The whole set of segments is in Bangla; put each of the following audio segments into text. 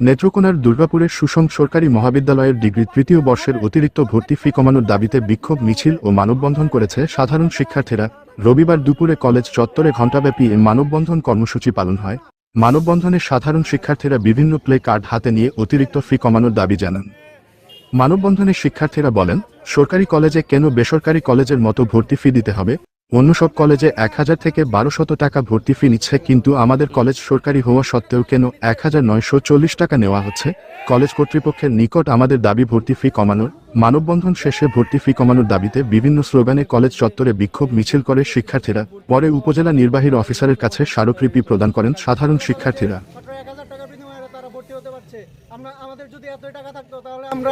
নেত্রকোনার দুর্গাপুরের সুষম সরকারি মহাবিদ্যালয়ের ডিগ্রি তৃতীয় বর্ষের অতিরিক্ত ভর্তি ফি কমানোর দাবিতে বিক্ষোভ, মিছিল ও মানববন্ধন করেছে সাধারণ শিক্ষার্থীরা। রবিবার দুপুরে কলেজ চত্বরে ঘণ্টাব্যাপী মানববন্ধন কর্মসূচি পালন হয়। মানববন্ধনে সাধারণ শিক্ষার্থীরা বিভিন্ন প্লে কার্ড হাতে নিয়ে অতিরিক্ত ফি কমানোর দাবি জানান। মানববন্ধনে শিক্ষার্থীরা বলেন, সরকারি কলেজে কেন বেসরকারি কলেজের মতো ভর্তি ফি দিতে হবে? অন্য সব কলেজে এক হাজার থেকে বারোশত টাকা ভর্তি ফি নিচ্ছে, কিন্তু আমাদের কলেজ সরকারি হওয়া সত্ত্বেও কেন এক হাজার নয়শো চল্লিশ টাকা নেওয়া হচ্ছে? কলেজ কর্তৃপক্ষের নিকট আমাদের দাবি ভর্তি ফি কমানোর, মানববন্ধন শেষে ভর্তি ফি কমানোর দাবিতে বিভিন্ন স্লোগানে কলেজ চত্বরে বিক্ষোভ মিছিল করে শিক্ষার্থীরা, পরে উপজেলা নির্বাহীর অফিসারের কাছে স্মারকলিপি প্রদান করেন সাধারণ শিক্ষার্থীরা। আমরা আমাদের যদি এতই টাকা থাকতো, তাহলে আমরা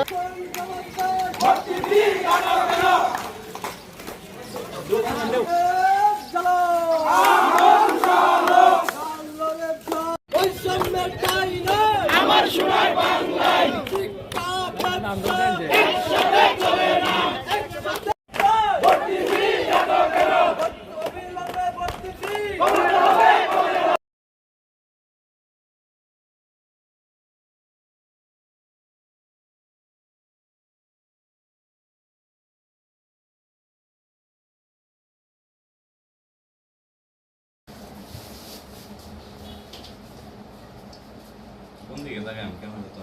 আমার সোনার বাংলায়। কোন দিকে তাকান কেমন হতো